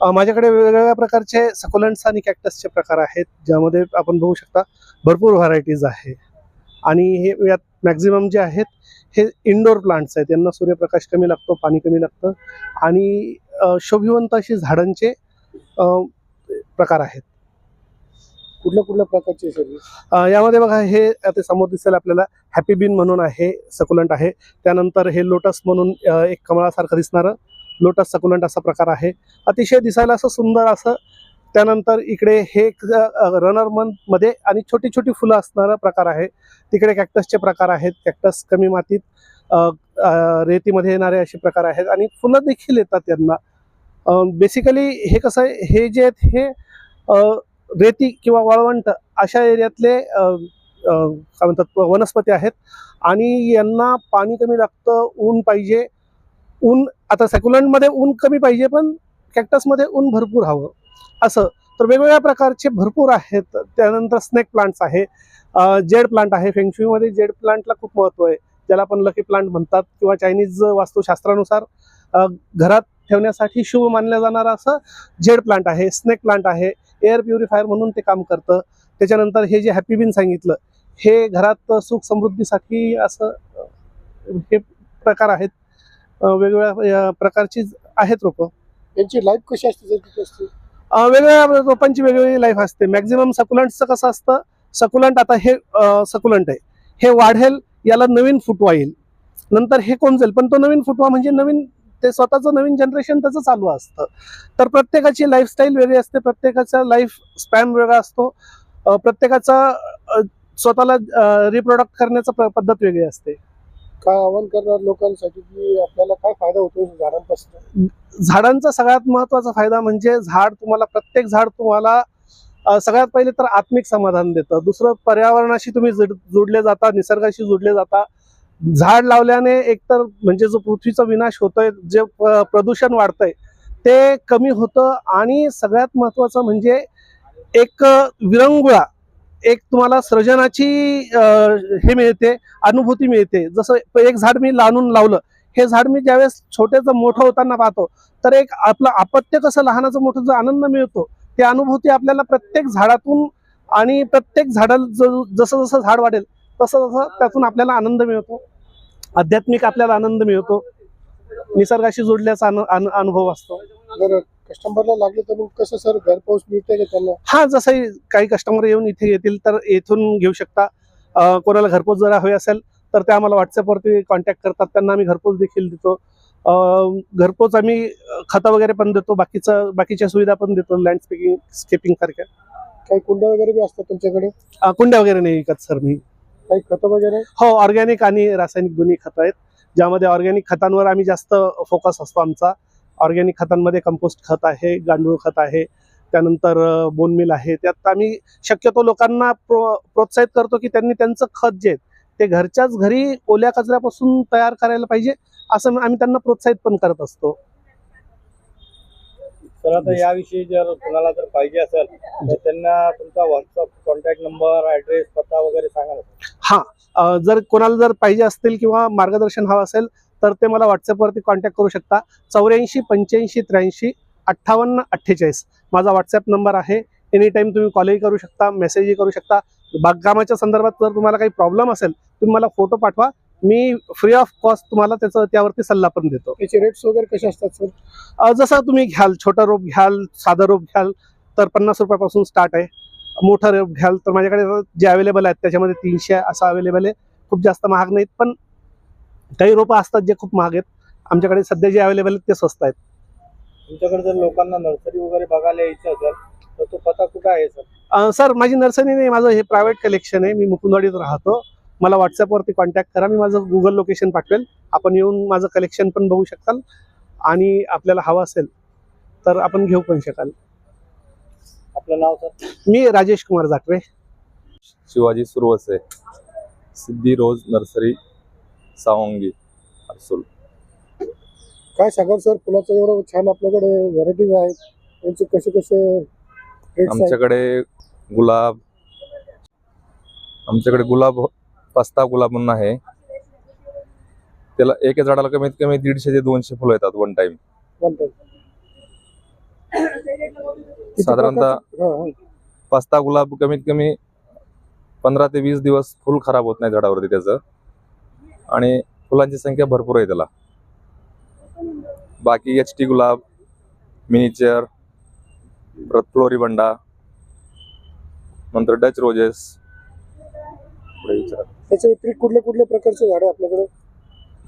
माझ्याकडे वेगवेगळ्या प्रकारचे सकुलंट्स आणि कॅक्टसचे प्रकार आहेत ज्यामध्ये आपण बघू शकता भरपूर व्हरायटीज आहे. आणि हे यात मॅक्झिमम जे आहेत हे इंडोर प्लांट्स आहेत. यांना सूर्यप्रकाश कमी लागतो पाणी कमी लागतं आणि शोभिवंत अशी झाडांचे प्रकार आहेत. कुठल्या कुठल्या प्रकारचे यामध्ये बघा हे आता समोर दिसेल आपल्याला हॅपी बीन म्हणून आहे सकुलंट आहे. त्यानंतर हे लोटस म्हणून एक कमळासारखं दिसणारं लोटस सकुलंट असा प्रकार आहे. अतिशय दिसायला असं सुंदर असं. त्यानंतर इकडे हे रनर मंथमध्ये आणि छोटी छोटी फुलं असणारा प्रकार आहे. तिकडे कॅक्टसचे प्रकार आहेत. कॅक्टस कमी मातीत रेतीमध्ये येणारे असे प्रकार आहेत आणि फुलं देखील येतात त्यांना बेसिकली हे कसं आहे? हे जे आहेत हे रेती किंवा वाळवंट अशा एरियातले काय म्हणतात वनस्पती आहेत आणि यांना पाणी कमी लागतं ऊन पाहिजे ऊन आता सेक्युलंटमध्ये ऊन कमी पाहिजे पण कॅक्टसमध्ये ऊन भरपूर हवं. असं. तर वेगवेगळ्या प्रकारचे भरपूर आहेत. त्यानंतर स्नेक प्लांट्स आहे. जेड प्लांट आहे. फेंगशुईमध्ये जेड प्लांटला खूप महत्त्व आहे. ज्याला आपण लकी प्लांट म्हणतात किंवा चायनीज वास्तुशास्त्रानुसार घरात ठेवण्यासाठी शुभ मानलं जाणारं असं जेड प्लांट आहे. स्नेक प्लांट आहे. एअर प्युरिफायर म्हणून ते काम करतं. त्याच्यानंतर हे जे हॅपी बिन सांगितलं हे घरात सुख समृद्धीसाठी असं हे प्रकार आहेत. वेगवेगळ्या प्रकारची आहेत रोपं. यांची लाईफ कशी असते वेगवेगळ्या रोपांची वेगवेगळी लाईफ असते. मॅक्झिमम सकुलंटचं कसं असतं? सकुलंट आता हे सकुलंट आहे. हे वाढेल याला नवीन फुटवा येईल. नंतर हे कोंजेल पण तो नवीन फुटवा म्हणजे नवीन ते स्वतःचं नवीन जनरेशन त्याचं चालू असतं. तर प्रत्येकाची लाईफस्टाईल वेगळी असते प्रत्येकाचा लाईफ स्पॅन वेगळा असतो. प्रत्येकाचा स्वतःला रिप्रोडक्ट करण्याचा पद्धत वेगळी असते. काय आव्हान करणार लोकांसाठी की आपल्याला काय फायदा होतो झाडांपासून? झाडांचा सगळ्यात महत्त्वाचा फायदा म्हणजे झाड तुम्हाला प्रत्येक झाड तुम्हाला सगळ्यात पहिले तर आत्मिक समाधान देतं. दुसरं पर्यावरणाशी तुम्ही जुड- जोडले जाता निसर्गाशी जोडले जाता. झाड लावल्याने एकतर म्हणजे जो पृथ्वीचा विनाश होतोय जे प- प्रदूषण वाढतंय ते कमी होतं आणि सगळ्यात महत्वाचं म्हणजे एक विरंगुळा एक तुम्हाला सृजनाची हे मिळते अनुभूती मिळते. जसं एक झाड मी लावून लावलं हे झाड मी ज्यावेळेस छोट्याचं मोठं होताना पाहतो तर एक आपलं अपत्य कसं लहानाचं मोठं जो आनंद मिळतो ते अनुभूती आपल्याला प्रत्येक झाडातून आणि प्रत्येक झाडाला जसं जसं झाड वाढेल तसं तसं त्यातून आपल्याला आनंद मिळतो. आध्यात्मिक आपल्याला आनंद मिळतो. निसर्गाशी जोडल्याचा अनुभव असतो. कस्टमरला लागले तर मग कसं सर घरपोच मिळते का त्यांना? हा जसंही काही कस्टमर येऊन इथे येतील तर येथून घेऊ शकता. अं, कोणाला घरपोच जर हवे असेल तर ते आम्हाला व्हॉट्सअपवरती कॉन्टॅक्ट करतात. त्यांना आम्ही घरपोच देखील देतो. अं, घरपोच आम्ही अं, खतं वगैरे पण देतो. बाकीचं बाकीच्या सुविधा पण देतो लँडस्केपिंग स्केपिंग सारख्या. काही कुंड्या वगैरे बी असतात तुमच्याकडे? अं, कुंड्या वगैरे नाही विकत सर मी. काही खतं वगैरे? हो ऑर्गॅनिक आणि रासायनिक दोन्ही खतं आहेत. ज्यामध्ये ऑर्गॅनिक खतांवर आम्ही जास्त फोकस असतो आमचा. ऑर्गॅनिक खतांमध्ये कंपोस्ट खत आहे गांडूळ खत आहे त्यानंतर बोनमिल आहे. त्यात आम्ही शक्यतो लोकांना प्रो प्रोत्साहित करतो की त्यांनी त्यांचं खत जे ते घरच्याच घरी ओल्या कचऱ्यापासून तयार करायला पाहिजे असं आम्ही त्यांना प्रोत्साहित पण करत असतो. तर आता याविषयी जर कोणाला जर पाहिजे असेल तर त्यांना तुमचा व्हॉट्सअप कॉन्टॅक्ट नंबर ऍड्रेस पत्ता वगैरे सांगा. हां जर कोणाला जर पाहिजे असतील किंवा मार्गदर्शन हवं असेल तर ते मला व्हॉट्सअपवरती कॉन्टॅक्ट करू शकता. चौऱ्याऐंशी पंच्याऐंशी त्र्याऐंशी अठ्ठावन्न अठ्ठेचाळीस. माझा व्हॉट्सअप नंबर आहे. एनी टाईम तुम्ही कॉलही करू शकता मेसेजही करू शकता. बागकामाच्या संदर्भात जर तुम्हाला काही प्रॉब्लेम असेल तुम्ही मला फोटो पाठवा. मी फ्री ऑफ कॉस्ट तुम्हाला त्याचं त्यावरती सल्ला पण देतो. त्याचे रेट्स वगैरे कसे असतात सर जसं तुम्ही घ्याल छोटा रोप घ्याल साधा रोप घ्याल तर पन्नास रुपयापासून स्टार्ट आहे. मोठा रोप घ्याल तर माझ्याकडे जे अवेलेबल आहेत त्याच्यामध्ये तीनशे असं अवेलेबल आहे. खूप जास्त महाग नाहीत पण काही रोपं असतात जे खूप महाग आहेत. आमच्याकडे सध्या जे अवेलेबल आहेत ते स्वस्त आहेत. तुमच्याकडे जर लोकांना नर्सरी वगैरे बघायला यायचं असेल तर तो पत्ता कुठं आहे सर सर माझी नर्सरी नाही माझं हे प्रायव्हेट कलेक्शन आहे. मी मुकुंदवाडीत राहतो. मला व्हॉट्सअपवरती कॉन्टॅक्ट करा. मी माझं गुगल लोकेशन पाठवेल. आपण येऊन माझं कलेक्शन पण बघू शकाल. आणि आपल्याला हवं असेल तर आपण घेऊ पण शकाल. आपलं नाव सर मी Rajesh Kumar जाटवे. Shivaji Suravase Siddhi rose nursery Savangi. Harsul काय सांगाल सर? फुलाचं एवढं छान आपल्याकडे व्हरायटीज आहेत त्यांचे कसे कसे आमच्याकडे गुलाब आमच्याकडे गुलाब पस्ता गुलाब म्हणून आहे. त्याला एका झाडाला कमीत कमी दीडशे ते दोनशे फुलं येतात वन टाइम साधारणतः. पस्ता गुलाब कमीत कमी पंधरा ते वीस दिवस फुल खराब होत नाही झाडावरती त्याचं. आणि फुलांची संख्या भरपूर आहे त्याला. बाकी एच टी गुलाब मिनिचर परत फ्लोरिबंडा नंतर डच रोजेस. त्याच्या व्यतिरिक्त कुठले कुठले प्रकारचे झाडे आपल्याकडे?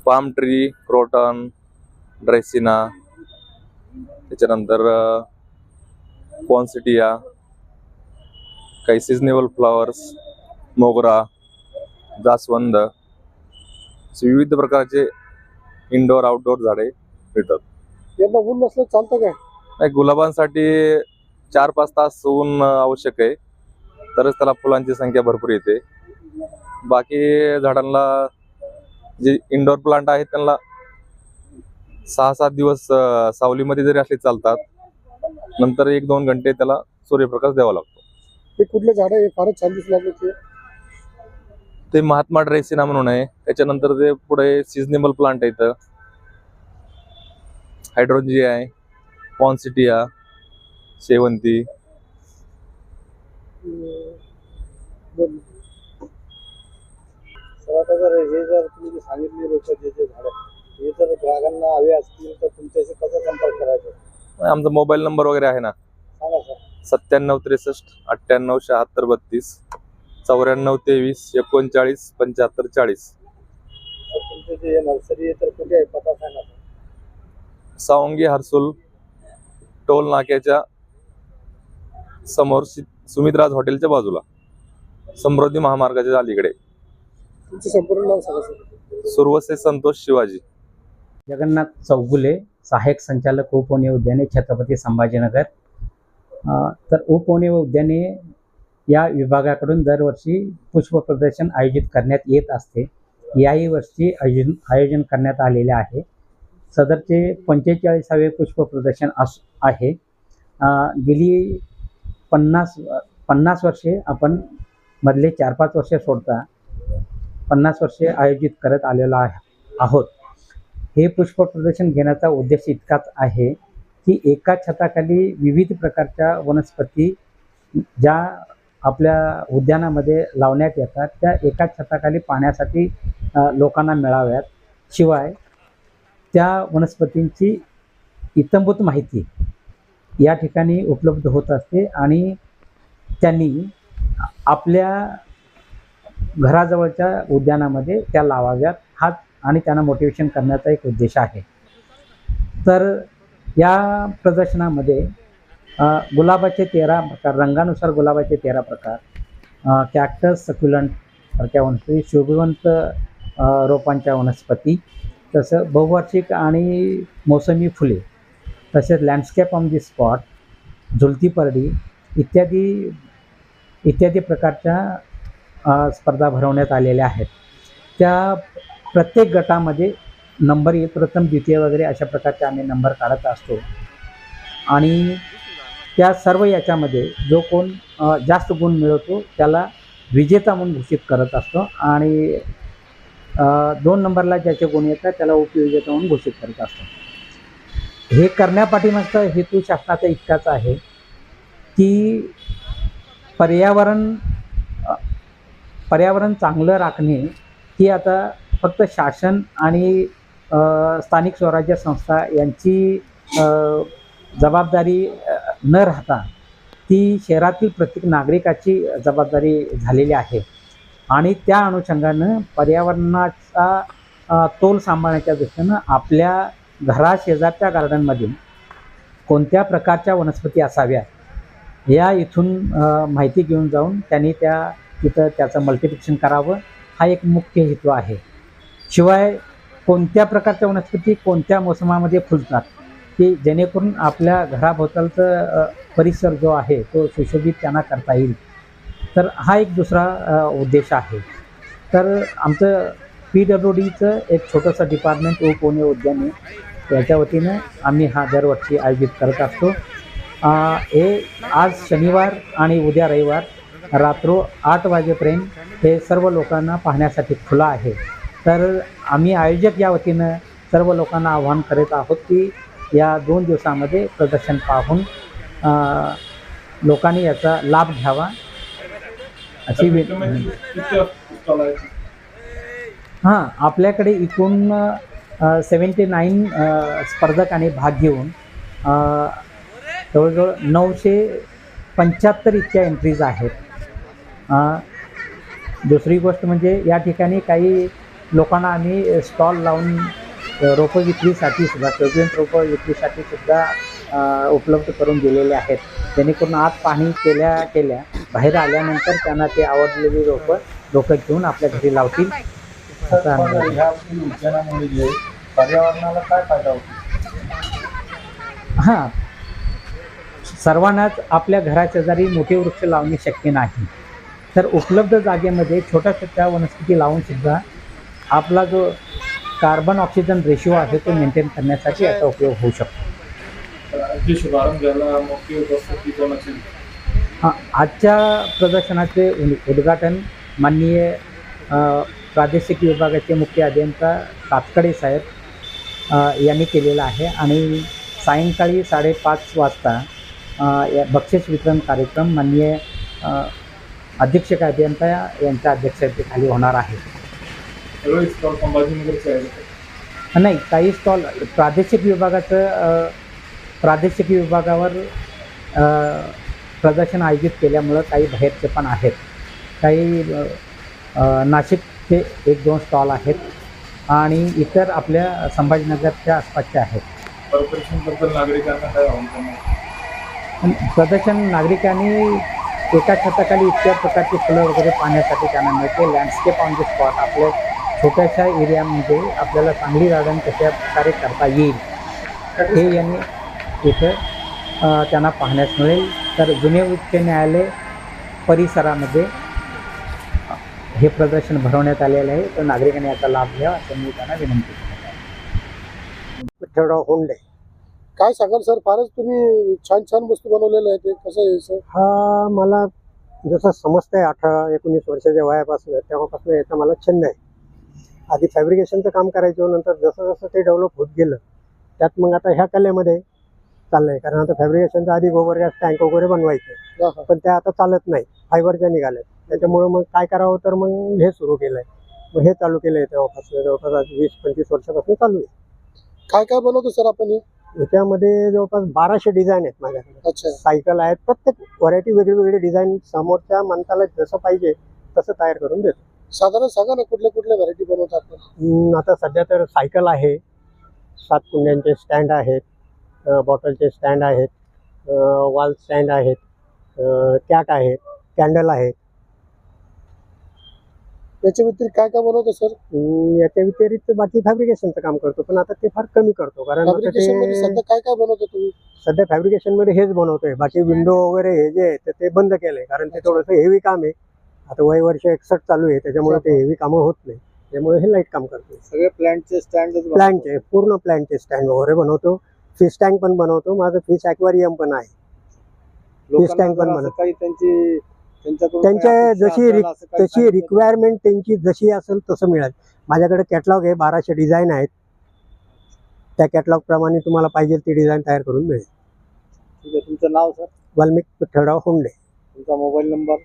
पाम ट्री क्रोटन ड्रेसिना त्याच्यानंतर पॉन्सिटिया काही सिजनेबल फ्लॉवर्स मोगरा जास्वंद विविध प्रकारचे इंडोर आउटडोर झाडे मिळतात. यांना ऊन नसलं चालतं काय? नाही गुलाबांसाठी चार पाच तास ऊन आवश्यक आहे. तरच त्याला फुलांची संख्या भरपूर येते. बाकी झाडांना जे इंडोर प्लांट आहेत त्यांना सहा सात दिवस सावलीमध्ये जरी असले चालतात. नंतर एक दोन घंटे त्याला सूर्यप्रकाश द्यावा लागतो. हे कुठले झाड आहे? हे फारच छान दिसू लागले ते महात्मा ड्रेसिना म्हणून आहे. त्याच्यानंतर ते पुढे सिजनेबल प्लांट आहेत हायड्रोजी आहे पॉन्सिटिया शेवंती बरं. तर आता जर जर तुम्ही जे सांगितले लोक जे जे झाडं जर ग्राहकांना हवे असतील तर तुमच्याशी कसा संपर्क करायचा? आमचा मोबाईल नंबर वगैरे आहे ना? सत्त्याण्णव त्रेसष्ट अठ्ठ्याण्णव शहात्तर बत्तीस. चौऱ्याण्णव तेवीस एकोणचाळीस पंच्याहत्तर चाळीस. तर तुमचे जे नर्सरी आहे तर कुठे आहे? पता सांगा सर सावंगी हर्सुल टोल नाक्याच्या समोर सि- सुमित्राज हॉटेलच्या बाजूला. समृद्धी महामार्गाच्या अलीकडे. तुमचं संपूर्ण नाव सांगा सर. सुरवसे संतोष शिवाजी. जगन्नाथ चौगुले सहाय्यक संचालक उपवने उद्याने छत्रपती संभाजीनगर. अ, तर उपवने उद्याने या विभागाकडून दरवर्षी पुष्प प्रदर्शन आयोजित करण्यात येत असते. याही वर्षी आयोजन आयोजन करण्यात आलेले आहे. सदरचे पंचेचाळीसावे पुष्प प्रदर्शन अस आहे. गेली पन्नास पन्नास वर्षे आपण मधले चार पाच वर्षे सोडता पन्नास वर्षे आयोजित करत आलेलो आहे आहोत. हे पुष्प प्रदर्शन घेण्याचा उद्देश इतकाच आहे की एका छताखाली विविध प्रकारच्या वनस्पती ज्या आपल्या उद्यानामध्ये लावण्यात येतात. त्या एकाच छताखाली पाण्यासाठी लोकांना मिळाव्यात. शिवाय त्या वनस्पतींची इतंभूत माहिती या ठिकाणी उपलब्ध होत असते आणि त्यांनी आपल्या घराजवळच्या उद्यानामध्ये त्या लावाव्यात. हाच आणि त्यांना मोटिवेशन करण्याचा एक उद्देश आहे. तर या प्रदर्शनामध्ये गुलाबाचे तेरा प्रकार रंगानुसार गुलाबाचे तेरा प्रकार. कॅक्टस सक्युलंट सारख्या वनस्पती शोभिवंत रोपांच्या वनस्पती तसं बहुवार्षिक आणि मोसमी फुले तसेच लँडस्केप ऑन दी स्पॉट झुलती परडी इत्यादी इत्यादी प्रकारच्या स्पर्धा भरवण्यात आलेल्या आहेत. त्या प्रत्येक गटामध्ये नंबर येत प्रथम द्वितीय वगैरे अशा प्रकारचे आम्ही नंबर काढत असतो. आणि त्या सर्व याच्यामध्ये जो कोण जास्त गुण मिळवतो त्याला विजेता म्हणून घोषित करत असतो आणि दोन नंबरला ज्याचे गुण येतात त्याला उपविजेता म्हणून घोषित करत असतो. हे करण्यापाठीमागचा हेतू शासनाचा इतकाच आहे की पर्यावरण पर्यावरण चांगलं राखणे ही आता फक्त शासन आणि स्थानिक स्वराज्य संस्था यांची जबाबदारी न राहता ती शहरातील प्रत्येक नागरिकाची जबाबदारी झालेली आहे. आणि त्या अनुषंगानं पर्यावरणाचा तोल सांभाळण्याच्या दृष्टीनं आपल्या घरा शेजारच्या गार्डनमध्ये कोणत्या प्रकारच्या वनस्पती असाव्या या इथून माहिती घेऊन जाऊन त्यांनी त्या तिथं त्याचं मल्टिप्लिकेशन करावं हा एक मुख्य हेतू आहे. शिवाय कोणत्या प्रकारच्या वनस्पती कोणत्या मोसमामध्ये फुलतात की जेणेकरून आपल्या घराभोवतालचं परिसर जो आहे तो सुशोभित त्यांना करता येईल. तर हा एक दुसरा उद्देश आहे. तर आमचं पी डब्ल्यू डीचं एक छोटंसं डिपार्टमेंट ओ पुणे उद्याने याच्या वतीनं आम्ही हा दरवर्षी आयोजित करत असतो. हे आज शनिवार आणि उद्या रविवार रात्र आठ वाजेपर्यंत हे सर्व लोकांना पाहण्यासाठी खुलं आहे. तर आम्ही आयोजक या वतीनं सर्व लोकांना आवाहन करत आहोत की या दोन दिवसामध्ये प्रदर्शन पाहून लोकांनी याचा लाभ घ्यावा. अशी विनंती हां आपल्याकडे एकूण सेवन्टी नाईन स्पर्धकांनी भाग घेऊन जवळजवळ नऊशे पंच्याहत्तर इतक्या एंट्रीज आहेत. दुसरी गोष्ट म्हणजे या ठिकाणी काही लोकांना आम्ही स्टॉल लावून रोपं विक्रीसाठी सुद्धा फ्रेग्रंट रोपं विक्रीसाठी सुद्धा उपलब्ध करून दिलेले आहेत. जेणेकरून आत पाहणी केल्या केल्या बाहेर आल्यानंतर त्यांना ते आवडलेली रोपं रोपं घेऊन आपल्या घरी लावतील. पर्यावरणाला काय फायदा होतो? हां. सर्वांनाच आपल्या घराशेजारी मोठे वृक्ष लावणे शक्य नाही तर उपलब्ध जागेमध्ये छोट्या छोट्या वनस्पती लावून सुद्धा आपला जो कार्बन ऑक्सिजन रेशिओ आहे तो मेंटेन करण्यासाठी याचा उपयोग होऊ शकतो. हां आजच्या प्रदर्शनाचे उद- उद्घाटन माननीय प्रादेशिक विभागाचे मुख्य अभियंता कातकडे साहेब यांनी केलेलं आहे आणि सायंकाळी साडेपाच वाजता या बक्षीस वितरण कार्यक्रम माननीय अधीक्षक अभियंता यांच्या अध्यक्षतेखाली होणार आहे. सगळे स्टॉल संभाजीनगरचे आहेत. नाही काही स्टॉल प्रादेशिक विभागाचं अ, प्रादेशिक विभागावर अ, प्रदर्शन आयोजित केल्यामुळं काही बाहेरचे पण आहेत. काही अ, अ, नाशिकचे एक दोन स्टॉल आहेत आणि इतर आपल्या संभाजीनगरच्या आसपासचे आहेत. कॉर्पोरेशनबद्दल नागरिकांना काय आव्हान करणार पण प्रदर्शन नागरिकांनी एका छताखाली इतक्या प्रकारची फुलं वगैरे पाहण्यासाठी त्यांना मिळते. लँडस्केप ऑन द स्पॉट आपल्या छोट्याशा एरियामध्ये आपल्याला चांगली गार्डन कशा प्रकारे करता येईल हे यांनी इथं त्यांना पाहण्यास मिळेल. तर जुने उच्च न्यायालय परिसरामध्ये हे प्रदर्शन भरवण्यात आलेलं आहे. तर नागरिकांनी याचा लाभ घ्यावा असं मी त्यांना विनंती करतो. विठ्ठलराव होंडे. काय सांगाल सर? फारच तुम्ही छान छान वस्तू बनवलेल्या आहेत. हे कसं आहे सर? हा मला जसं समजतंय अठरा एकोणीस वर्षाच्या वयापासून तेव्हापासून याचा मला छंद आहे. आधी फॅब्रिकेशनचं काम करायचो नंतर जसं जसं ते डेव्हलप होत गेलं त्यात मग आता ह्या कलेमध्ये चाललंय. कारण आता फॅब्रिकेशनचं आधी गोबर गॅस टँक वगैरे बनवायचे. पण त्या आता चालत नाही. फायबरच्या निघाल्यात त्याच्यामुळं मग काय करावं तर मग हे सुरू केलंय. मग हे चालू केलंय तेव्हापासून जवळपास आज वीस पंचवीस वर्षापासून चालू आहे. काय काय बनवतो सर आपण याच्यामध्ये जवळपास बाराशे डिझाईन आहेत माझ्याकडे. सायकल आहेत. प्रत्येक व्हरायटी वेगळी वेगळी डिझाईन समोरच्या माणसाला जसं पाहिजे तसं तयार करून देतो. साधारण सांगा ना कुठल्या कुठल्या व्हरायटी बनवता आपण? हम्म, आता सध्या तर सायकल आहे. सात कुंड्यांचे स्टँड आहेत. अ, बॉटलचे स्टँड आहेत. वॉल स्टँड आहेत. कॅट आहेत. कॅन्डल आहेत. याच्या व्यतिरिक्त काय काय बनवतो सर हम्म, याच्या व्यतिरिक्त बाकी फॅब्रिकेशनचं काम करतो पण आता ते फार कमी करतो कारण आता फॅब्रिकेशनमध्ये ते सध्या काय काय बनवतो तुम्ही? सध्या फॅब्रिकेशनमध्ये हेच बनवतोय. बाकी विंडो वगैरे हे जे आहे तर ते बंद केलंय कारण ते थोडंसं हेवी काम आहे. आता वय वर्ष एकसष्ट चालू आहे त्याच्यामुळे ते हेवी कामं होत नाही. त्यामुळे हे लाइट काम करतो. सगळे प्लांटचे स्टँड प्लॅनचे पूर्ण प्लॅनचे स्टँड वगैरे बनवतो. फिश टँक पण बनवतो. माझं फिश ॲक्वेरियम पण आहे. Fish tank पण बनव- काही त्यांची त्यांच्या जशी तशी? रिक्वायरमेंट त्यांची जशी असेल तसं मिळेल. माझ्याकडे कॅटलॉग आहे बाराशे डिझाईन आहेत. त्या कॅटलॉग प्रमाणे तुम्हाला पाहिजे ती डिझाईन तयार करून मिळेल. तुमचं नाव सर वाल्मिक विठ्ठलराव होंडे. तुमचा मोबाईल नंबर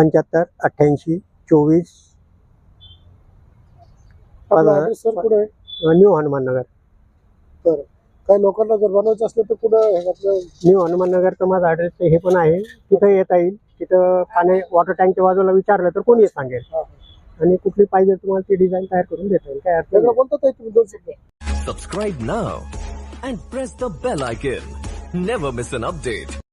पंच्याहत्तर अठ्ठ्याऐंशी चोवीस आपला सर कुठे आहे? न्यू हनुमान नगर काही लोकांना जर बनवायचं असलं तर कुठं हे आपलं न्यू हनुमान नगरचं माझं ॲड्रेस हे पण आहे. तिथं येता येईल. तिथं पाणी वॉटर टँकच्या बाजूला विचारलं तर कोणी सांगेल. हा. आणि कुठली पाहिजे तुम्हाला ती डिझाईन तयार करून देता येईल. काय अडचण वेगळं नाही. बोलतात तुम्ही दोन शब्द Subscribe now and press the bell icon. Never miss an update.